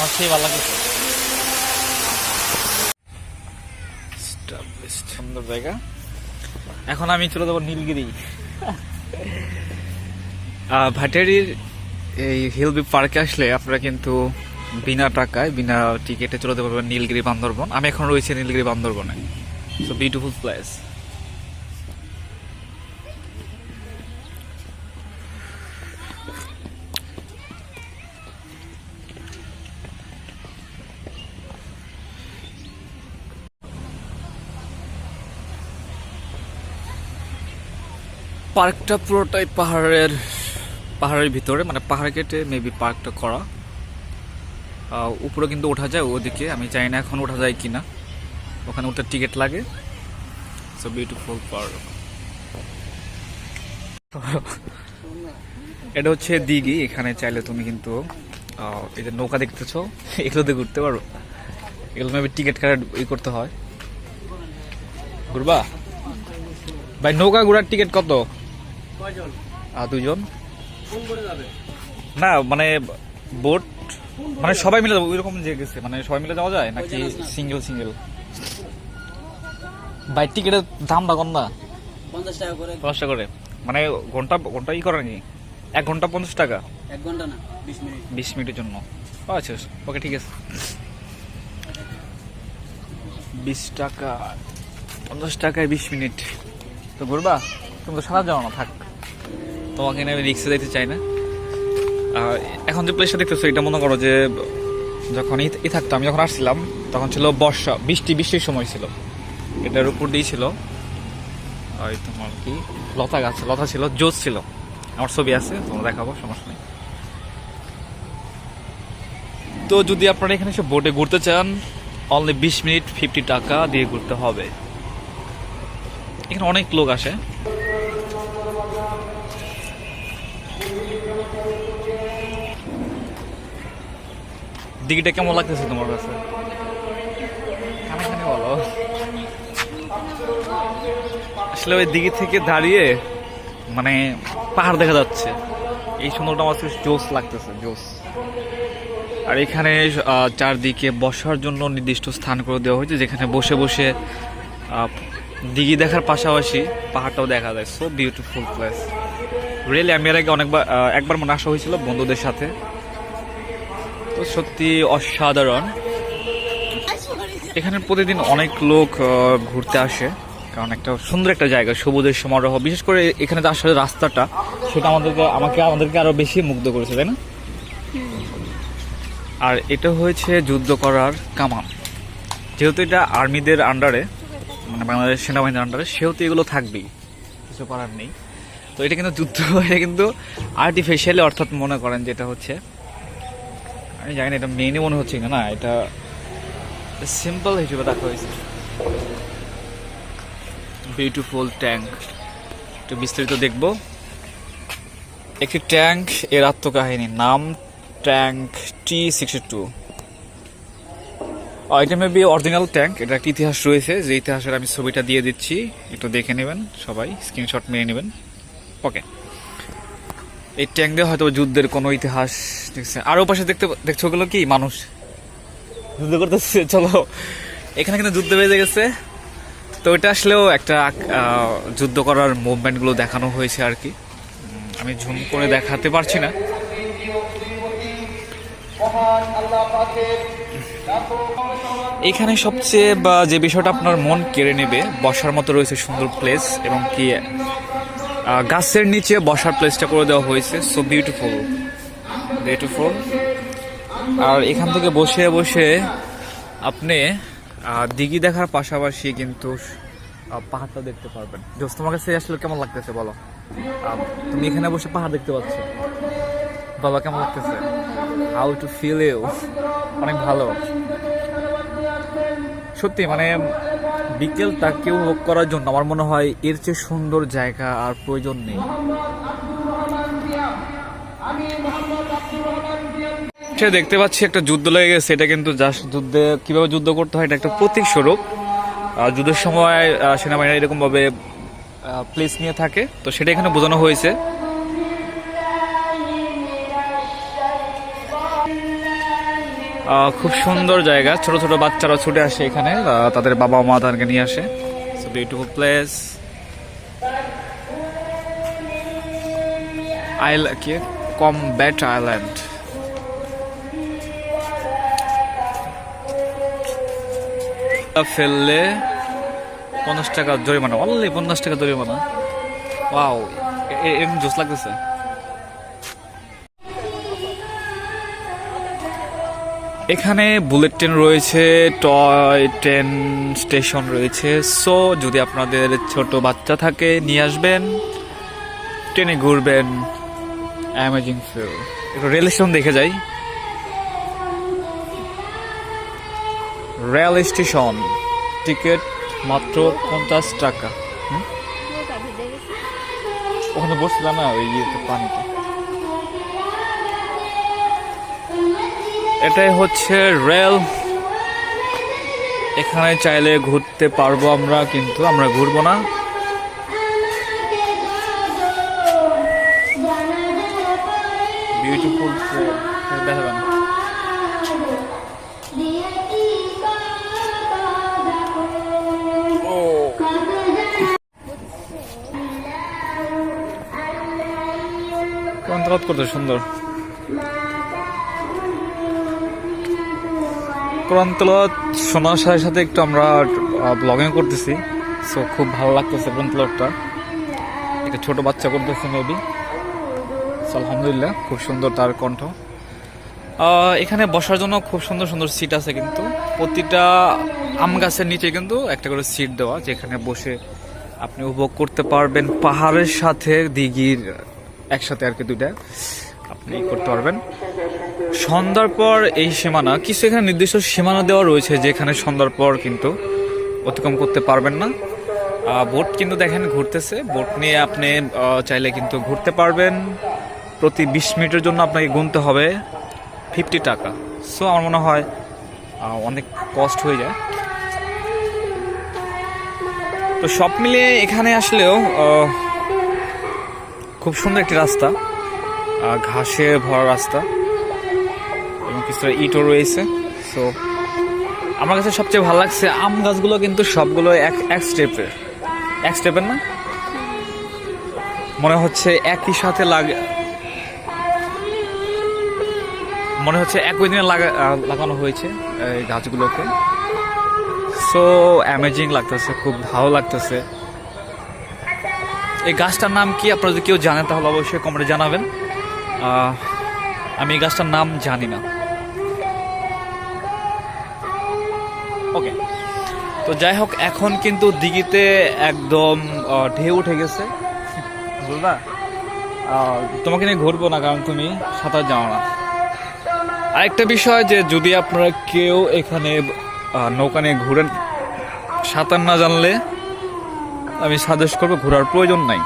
আমার ভালো সুন্দর জায়গা। এখন আমি চলে যাব নীলগিরি। ভাটারির এই হিলবি পার্কে আসলে আপনারা কিন্তু বিনা টাকায়, বিনা টিকিটে চলে যেতে পারবেন নীলগিরি বান্দরবন। আমি এখন রয়েছি নীলগিরি বান্দরবনে। সো বিউটিফুল প্লেস পার্কটা পুরোটাই পাহাড়ের পাহাড়ের ভিতরে মানে পাহাড় কেটে মেবি পার্কটা করা। উপরে কিন্তু ওঠা যায়, ওদিকে, আমি জানি না এখন ওঠা যায় কিনা। ওখানে ওঠার টিকিট লাগে। সো বিউটিফুল পার্ক এটা হচ্ছে দিঘি, এখানে চাইলে তুমি কিন্তু এই যে নৌকা দেখতেছো, এগুলোতে ঘুরতে পারো। এগুলো মেবি টিকিট কার্ড ই করতে হয়। ঘুরবা? ভাই, নৌকা ঘোরার টিকিট কত? আহ, দুজন না মানে বোট মানে সবাই মিলে যাব ওইরকম যে গেছে মানে সবাই মিলে যাওয়া যায় নাকি সিঙ্গেল সিঙ্গেল বাই টিকিটের দাম বা না? পঞ্চাশ টাকা করে। দশ টাকা করে। মানে ঘণ্টা ঘণ্টা ই করে নাকি? এক ঘণ্টা পঞ্চাশ টাকা? এক ঘণ্টা না বিশ মিনিট। বিশ মিনিটের জন্য। আচ্ছা ওকে ঠিক আছে। বিশ টাকা পঞ্চাশ টাকায় বিশ মিনিট। তো ঘুরবা? তুমি তো সারা যাও না থাক। তোমাকে আমি রিক্সে যাইতে চাই না। এখন যে প্লেসটা দেখতেছো, এটা মনে করো যে, যখন ই থাকতো, আমি যখন আসছিলাম, তখন ছিল বর্ষা, বৃষ্টি, বৃষ্টির সময় ছিল। এটার উপর দিয়ে ছিল। ওই তোমার কি? লতা গাছ, লতা ছিল জোস ছিল। আমার ছবি আছে, তোমরা দেখাবো, সমস্যা নেই। তো যদি আপনারা এখানে এসে বোটে ঘুরতে চান অনলি বিশ মিনিট ফিফটি টাকা দিয়ে ঘুরতে হবে। এখানে অনেক লোক আসে। দিঘিটা কেমন লাগতেছে তোমার কাছে? বলো আসলে ওই দিঘি থেকে দাঁড়িয়ে মানে পাহাড় দেখা যাচ্ছে। এই সুন্দরটা আমার কাছে জোস লাগতেছে জোস আর এখানে চারদিকে বসার জন্য নির্দিষ্ট স্থান করে দেওয়া হয়েছে যেখানে বসে বসে আহ, দিঘি দেখার পাশাপাশি পাহাড়টাও দেখা যায়। সো বিউটিফুল প্লেস রিয়েলি আমি এর আগে অনেকবার একবার মনে আসা হয়েছিল বন্ধুদের সাথে। সত্যি অসাধারণ। এখানে প্রতিদিন অনেক লোক ঘুরতে আসে। কারণ একটা সুন্দর একটা জায়গা, সবুজের সমারোহ। বিশেষ করে এখানে আসলে রাস্তাটা, সেটা আমাদেরকে, আমাকে, আমাদেরকে আরও বেশি মুগ্ধ করেছে, তাই না? আর এটা হয়েছে যুদ্ধ করার কামান। যেহেতু এটা আর্মিদের আন্ডারে মানে বাংলাদেশ সেনাবাহিনীর আন্ডারে, সেহেতু এগুলো থাকবেই। কিছু করার নেই। তো এটা কিন্তু যুদ্ধ, এটা কিন্তু আর্টিফিশিয়ালি অর্থাৎ মনে করেন যেটা হচ্ছে। আমি জানি না, এটা মেনে মনে হচ্ছে না, এটা সিম্পল হিসেবে দেখা হয়েছে। বিউটিফুল ট্যাঙ্ক একটু বিস্তারিত দেখব। একটি ট্যাঙ্ক, এর আত্মকাহিনী, নাম ট্যাঙ্ক টি সিক্সটি টু এটা মেবি অরিজিনাল ট্যাঙ্ক এটা একটা ইতিহাস রয়েছে, যে ইতিহাসের আমি ছবিটা দিয়ে দিচ্ছি, একটু দেখে নেবেন সবাই স্ক্রিনশট মেরে নেবেন। ওকে এই ট্যাঙ্ক দিয়ে হয়তো যুদ্ধের কোনো ইতিহাস দেখছে। আর পাশে দেখতে দেখছ ওগুলো কি? মানুষ। যুদ্ধ করতেছে, চলো। এখানে কিন্তু যুদ্ধ বেজে গেছে। তো এটা আসলেও একটা যুদ্ধ করার মুভমেন্টগুলো দেখানো হয়েছে আর কি। আমি ঝুম করে দেখাতে পারছি না। এখানে সবচেয়ে বা যে বিষয়টা আপনার মন কেড়ে নেবে, বসার মতো রয়েছে সুন্দর প্লেস এবং কি গাছের নিচে বসার প্লেসটা করে দেওয়া হয়েছে। সো বিউটিফুল বিউটিফুল আর এখান থেকে বসে বসে আপনি দিঘি দেখার পাশাপাশি কিন্তু পাহাড়টা দেখতে পারবেন। জোস তোমার কাছে আসলে কেমন লাগতেছে বলো? তুমি এখানে বসে পাহাড় দেখতে পাচ্ছ? বাবা, কেমন লাগতেছে? হাউ টু ফিল ইউ অনেক ভালো। সত্যি মানে বিকেলটা কেউ উপভোগ করার জন্য, আমার মনে হয় এর চেয়ে সুন্দর জায়গা আর প্রয়োজন নেই। দেখতে পাচ্ছি একটা যুদ্ধ লেগে গেছে, এটা কিন্তু জাস্ট যুদ্ধে, কীভাবে যুদ্ধ করতে হয় এটা একটা প্রতীক স্বরূপ। যুদ্ধের সময় সেনাবাহিনী এরকম ভাবে প্লেস নিয়ে থাকে, তো সেটা এখানে বোঝানো হয়েছে। খুব সুন্দর জায়গা। ছোট ছোট বাচ্চারা ছুটে আসে এখানে। তাদের বাবা মা তাদেরকে নিয়ে আসে। বিউটিফুল প্লেস কমব্যাট আইল্যান্ড ফেললে পঞ্চাশ টাকা জরিমানা। অনলি পঞ্চাশ টাকা জরিমানা। ওয়াও এরকম জোস লাগতেছে। এখানে বুলেট ট্রেন রয়েছে টয় ট্রেন স্টেশন রয়েছে। সো যদি আপনাদের ছোট বাচ্চা থাকে নিয়ে আসবেন। ট্রেনে ঘুরবেন। অ্যামেজিং ফিল একটু রেল স্টেশন দেখে যাই। রেল স্টেশন টিকিট মাত্র পঞ্চাশ টাকা। ওখানে বসছিলাম না ওই ইয়েতে পানিতে। এটাই হচ্ছে রেল। এখানে চাইলে ঘুরতে পারব আমরা কিন্তু আমরা ঘুরবো না। বিউটিফুল দেখাবেন। করতে সুন্দর। কোরআন তেলাওয়াত শোনার সাথে সাথে একটু আমরা ব্লগিং করতেছি। সো খুব ভালো লাগতেছে কোরআন তেলাওয়াতটা একটা ছোট বাচ্চা করতেছে মেবি সো আলহামদুলিল্লাহ, খুব সুন্দর তার কণ্ঠ। এখানে বসার জন্য খুব সুন্দর সুন্দর সিট আছে কিন্তু। প্রতিটা আম গাছের নিচে কিন্তু একটা করে সিট দেওয়া, যেখানে বসে আপনি উপভোগ করতে পারবেন। পাহাড়ের সাথে দিঘির একসাথে আর কি দুইটা আপনি করতে পারবেন। সন্ধ্যার পর এই সীমানা, কিছু এখানে নির্দিষ্ট সীমানা দেওয়া রয়েছে যেখানে সন্ধ্যার পর কিন্তু অতিক্রম করতে পারবেন না। বোট কিন্তু দেখেন ঘুরতেছে। বোট নিয়ে আপনি চাইলে কিন্তু ঘুরতে পারবেন। প্রতি বিশ মিনিটের জন্য আপনাকে গুনতে হবে ফিফটি টাকা। সো আমার মনে হয় অনেক কস্ট হয়ে যায়। তো সব মিলিয়ে এখানে আসলেও খুব সুন্দর একটি রাস্তা ঘাসে ভরা রাস্তা। কিছুটা ইটও রয়েছে সো আমার কাছে সবচেয়ে ভালো লাগছে আম গাছগুলো কিন্তু সবগুলো এক এক স্টেপের এক স্টেপের না? মনে হচ্ছে একই সাথে লাগে, মনে হচ্ছে একই দিনে লাগা- লাগানো হয়েছে এই গাছগুলোকে। সো অ্যামেজিং লাগতেছে, খুব ভালো লাগতেছে। এই গাছটার নাম কি? আপনারা যদি কেউ জানেন তাহলে অবশ্যই কমেন্টে জানাবেন। আমি এই গাছটার নাম জানি না। ওকে তো যাই হোক এখন কিন্তু দিঘিতে একদম ঢেউ উঠে গেছে। বুঝলা? তোমাকে নিয়ে ঘুরবো না, কারণ তুমি সাঁতার জানো না। আরেকটা বিষয় যে, যদি আপনারা কেউ এখানে নৌকা নিয়ে ঘুরেন, সাঁতার না জানলে আমি সাজেস্ট করব ঘোরার প্রয়োজন নাই।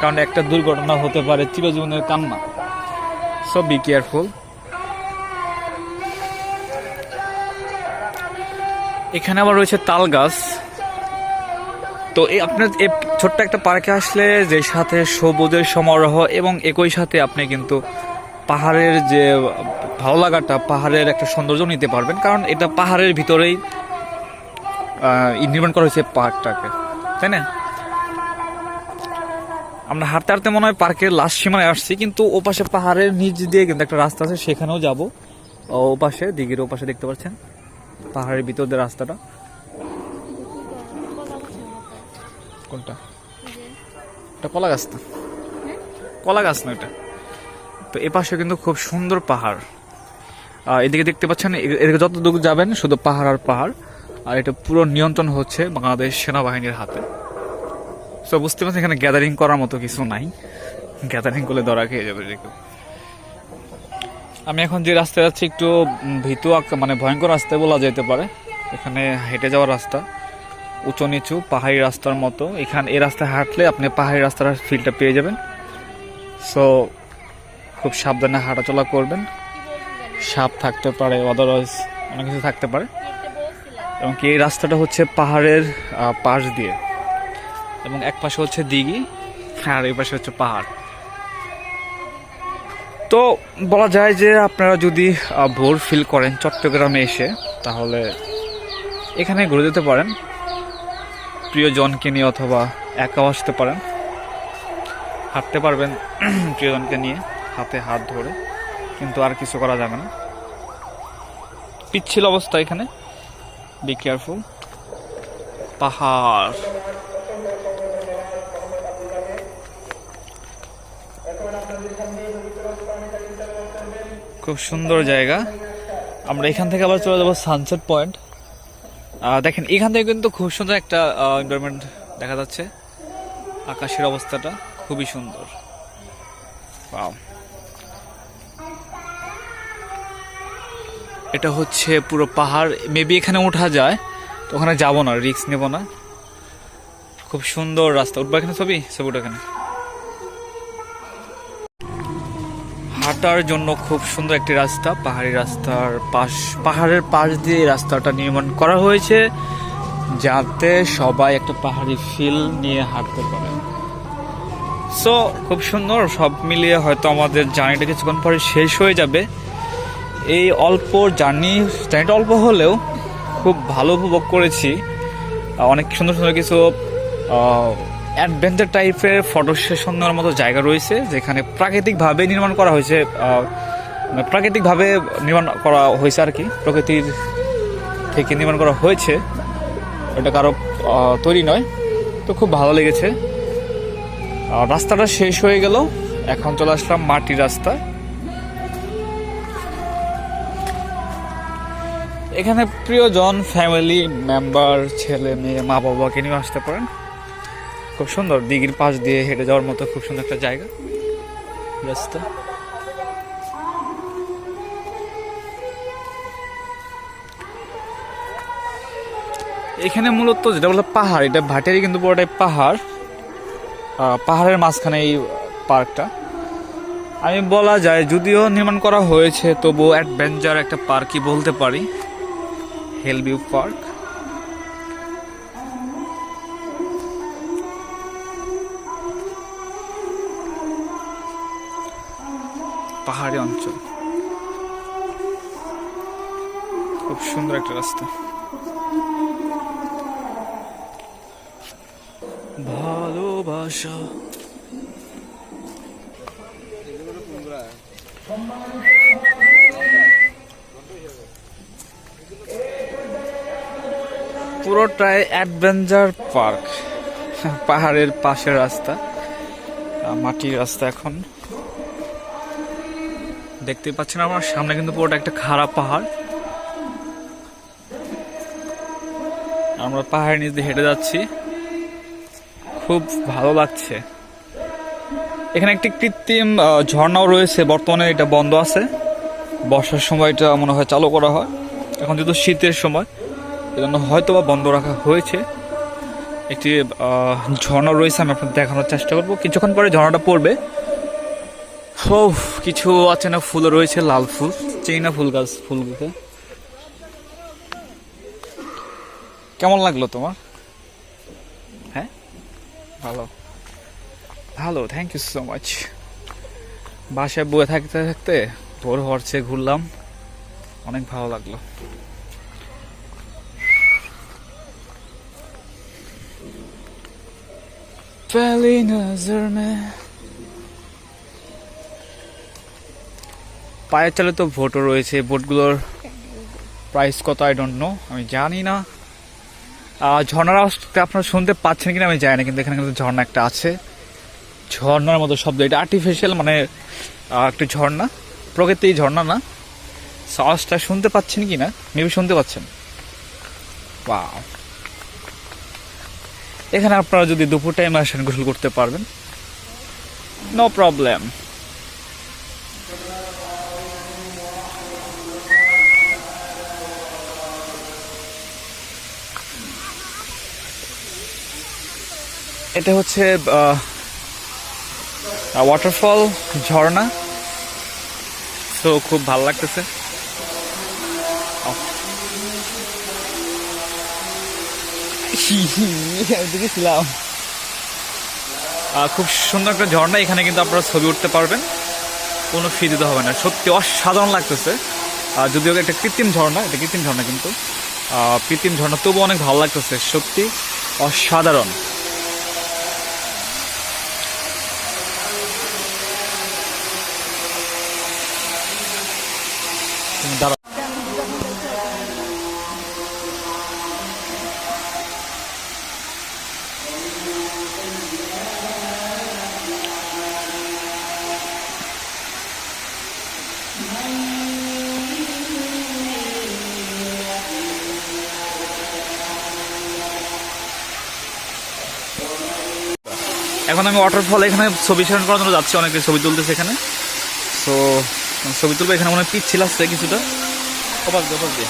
কারণ একটা দুর্ঘটনা হতে পারে, চিরজীবনের কান্না। সো বি কেয়ারফুল এখানে আবার রয়েছে তাল গাছ। তো এই আপনার এই ছোট্ট একটা পার্কে আসলে যে সাথে সবুজের সমারোহ এবং একই সাথে আপনি কিন্তু পাহাড়ের যে ভালো লাগাটা, পাহাড়ের একটা সৌন্দর্য নিতে পারবেন। কারণ এটা পাহাড়ের ভিতরেই নির্মাণ করা হয়েছে পার্কটাকে। তাই না? আমরা হাঁটতে হাঁটতে মনে হয় পার্কের লাস্ট সীমানায় আসছি, কিন্তু ওপাশে পাহাড়ের নিচ দিয়ে কিন্তু একটা রাস্তা আছে, সেখানেও যাব। ওপাশে দিঘির ওপাশে দেখতে পাচ্ছেন। পাহাড়ের ভিতর দিয়ে রাস্তাটা। কোনটা? এটা কলা গাছ না কলা গাছ না এটা? তো এ পাশে কিন্তু খুব সুন্দর পাহাড়। আহ, এদিকে দেখতে পাচ্ছেন এদিকে যত দূর যাবেন শুধু পাহাড় আর পাহাড়। আর এটা পুরো নিয়ন্ত্রণ হচ্ছে বাংলাদেশ সেনাবাহিনীর হাতে। সো বুঝতে পারছেন এখানে গ্যাদারিং করার মতো কিছু নাই। গ্যাদারিং করলে ধরা খেয়ে যাবে কেউ। আমি এখন যে রাস্তায় যাচ্ছি একটু ভীতু মানে ভয়ঙ্কর রাস্তায় বলা যেতে পারে। এখানে হেঁটে যাওয়ার রাস্তা। উঁচু নিচু, পাহাড়ি রাস্তার মতো। এখানে এই রাস্তায় হাঁটলে আপনি পাহাড়ি রাস্তার ফিলটা পেয়ে যাবেন। সো খুব সাবধানে হাঁটাচলা করবেন। সাপ থাকতে পারে আদারওয়াইজ অনেক কিছু থাকতে পারে। এবং কি এই রাস্তাটা হচ্ছে পাহাড়ের পাশ দিয়ে। এবং এক পাশে হচ্ছে দিঘি, আর এই পাশে হচ্ছে পাহাড়। তো বলা যায় যে আপনারা যদি বোর ফিল করেন চট্টগ্রামে এসে, তাহলে এখানে ঘুরে যেতে পারেন। প্রিয়জনকে নিয়ে অথবা একাও আসতে পারেন। হাঁটতে পারবেন প্রিয়জনকে নিয়ে, হাতে হাত ধরে। কিন্তু আর কিছু করা যাবে না। পিচ্ছিল অবস্থা এখানে। বি কেয়ারফুল পাহাড়। খুব সুন্দর জায়গা। আমরা এখান থেকে আবার চলে যাব সানসেট পয়েন্ট দেখেন, এখান থেকে কিন্তু খুব সুন্দর একটা এনভায়রনমেন্ট দেখা যাচ্ছে। আকাশের অবস্থাটা খুবই সুন্দর। এটা হচ্ছে পুরো পাহাড়। মেবি এখানে ওঠা যায়, তো ওখানে যাব না রিস্ক নেব না। খুব সুন্দর রাস্তা। উঠবো এখানে ছবি? ছবি উঠো এখানে। হাঁটার জন্য খুব সুন্দর একটি রাস্তা, পাহাড়ি রাস্তার পাশ, পাহাড়ের পাশ দিয়ে রাস্তাটা নির্মাণ করা হয়েছে, যাতে সবাই একটা পাহাড়ি ফিল নিয়ে হাঁটতে পারে। সো খুব সুন্দর, সব মিলিয়ে হয়তো আমাদের জার্নিটা কিছুক্ষণ পরে শেষ হয়ে যাবে। এই অল্প জার্নি জার্নিটা অল্প হলেও খুব ভালো উপভোগ করেছি। অনেক সুন্দর সুন্দর কিছু অ্যাডভেঞ্চার টাইপের ফটো সেশন নেওয়ার মতো জায়গা রয়েছে, যেখানে প্রাকৃতিকভাবে নির্মাণ করা হয়েছে মানে প্রাকৃতিকভাবে নির্মাণ করা হয়েছে আর কি। প্রকৃতির থেকে নির্মাণ করা হয়েছে, এটা কারও তৈরি নয়। তো খুব ভালো লেগেছে। রাস্তাটা শেষ হয়ে গেল, এখন চলে আসলাম মাটির রাস্তা। এখানে প্রিয়জন, ফ্যামিলি, মেম্বার, ছেলে, মেয়ে মা বাবাকে নিয়ে আসতে পারেন। খুব সুন্দর দিঘির পাশ দিয়ে হেঁটে যাওয়ার মতো খুব সুন্দর একটা জায়গা। রাস্তা এখানে মূলত যেটা বলে পাহাড়, এটা ভাটেরই কিন্তু পুরোটাই পাহাড়। পাহাড়ের মাঝখানে এই পার্কটা। আমি বলা যায় যদিও নির্মাণ করা হয়েছে, তবুও অ্যাডভেঞ্চার একটা পার্কই বলতে পারি। হেলভিউ পার্ক পাহাড়ি অঞ্চল। খুব সুন্দর একটা রাস্তা। ভালোবাসা। পুরোটাই অ্যাডভেঞ্চার পার্ক। পাহাড়ের পাশের রাস্তা। মাটির রাস্তা এখন। দেখতে পাচ্ছেন আমার সামনে কিন্তু পুরোটা একটা খারাপ পাহাড়। আমরা পাহাড়ের নিচ দিয়ে হেঁটে যাচ্ছি। খুব ভালো লাগছে। এখানে একটি কৃত্রিম ঝর্ণাও রয়েছে, বর্তমানে এটা বন্ধ আছে। বর্ষার সময় এটা মনে হয় চালু করা হয়। এখন যেহেতু শীতের সময়, এজন্য হয়তো বা বন্ধ রাখা হয়েছে। একটি ঝর্ণা রয়েছে, আমি আপনাদের দেখানোর চেষ্টা করব। কিছুক্ষণ পরে ঝর্ণাটা পড়বে। ও কিছু অচেনা ফুল রয়েছে, লাল ফুল। চেইনা ফুল গাছ ফুলগুলো কেমন লাগল তোমার? হ্যাঁ? ভালো। ভালো থ্যাংক ইউ সো মাচ বাসায় বয়ে থাকতে থাকতে ভোর হরছে ঘুরলাম। অনেক ভালো লাগল। Valley মে পায়ের চালে তো ভোটও রয়েছে। ভোটগুলোর প্রাইস কত? আই ডোন্ট নো আমি জানি না। আহ, ঝর্ণার আওয়াজটা আপনারা শুনতে পাচ্ছেন কিনা আমি জানি না কিন্তু এখানে কিন্তু ঝর্ণা একটা আছে। ঝর্ণার মতো শব্দ এটা আর্টিফিশিয়াল মানে একটি ঝর্ণা প্রকৃতি ঝর্ণা না। আওয়াজটা শুনতে পাচ্ছেন কি না মেবি শুনতে পাচ্ছেন। বা এখানে আপনারা যদি দুপুর টাইমে আসেন গোসল করতে পারবেন। নো প্রবলেম এটা হচ্ছে ওয়াটারফল ঝর্ণা। তো খুব ভালো লাগতেছে। দেখেছিলাম খুব সুন্দর একটা ঝর্ণা, এখানে কিন্তু আপনারা ছবি উঠতে পারবেন। কোনো ফি দিতে হবে না। সত্যি অসাধারণ লাগতেছে। আর যদিও একটা কৃত্রিম ঝর্ণা, এটা কৃত্রিম ঝর্ণা কিন্তু। কৃত্রিম ঝর্ণা, তবুও অনেক ভালো লাগতেছে। সত্যি অসাধারণ। এখন আমি ওয়াটারফল এখানে ছবি সেশন করার জন্য যাচ্ছি, অনেকে ছবি তুলতেছে এখানে। তো ছবি তুলবো এখানে মনে হয় পিচ্ছিল আসছে কিছুটা। দিয়ে ওপার দিয়ে।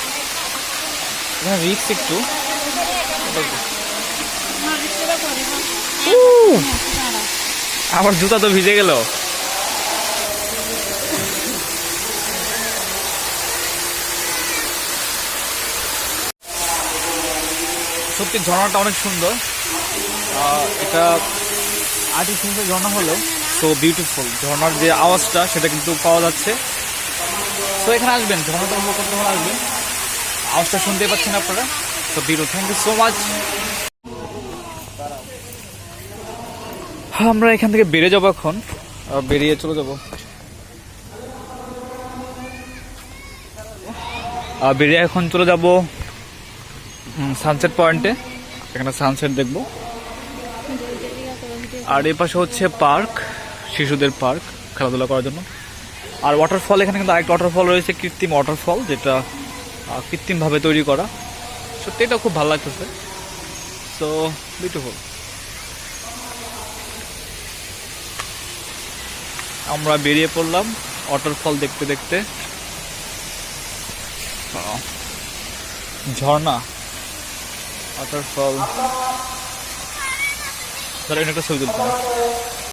এখানে রিক্স একটু। আমার জুতা তো ভিজে গেল। সত্যি ঝর্ণাটা অনেক সুন্দর। এটা আর্টিফিশিয়াল ঝর্ণা হলেও সো বিউটিফুল ঝর্ণার যে আওয়াজটা, সেটা কিন্তু পাওয়া যাচ্ছে। তো এখানে আসবেন, ঝর্ণাটা উপভোগ করতে হলে আসবেন। আওয়াজটা শুনতে পাচ্ছেন আপনারা। তো beautiful thank you so much আমরা এখান থেকে বেরিয়ে যাব এখন। বেরিয়ে চলে যাব। বেরিয়ে এখন চলে যাব সানসেট পয়েন্টে এখানে সানসেট দেখব। আর এই পাশে হচ্ছে পার্ক, শিশুদের পার্ক, খেলাধুলা করার জন্য। আর ওয়াটারফল এখানে কিন্তু আরেকটা ওয়াটারফল রয়েছে, কৃত্রিম ওয়াটারফল যেটা কৃত্রিমভাবে তৈরি করা। সত্যি এটা খুব ভালো লাগতেছে। সো বিউটিফুল আমরা বেরিয়ে পড়লাম ওয়াটারফল দেখতে দেখতে। ঝর্ণা। ওয়াটারফল ধরেন একটা ছবি তুলতে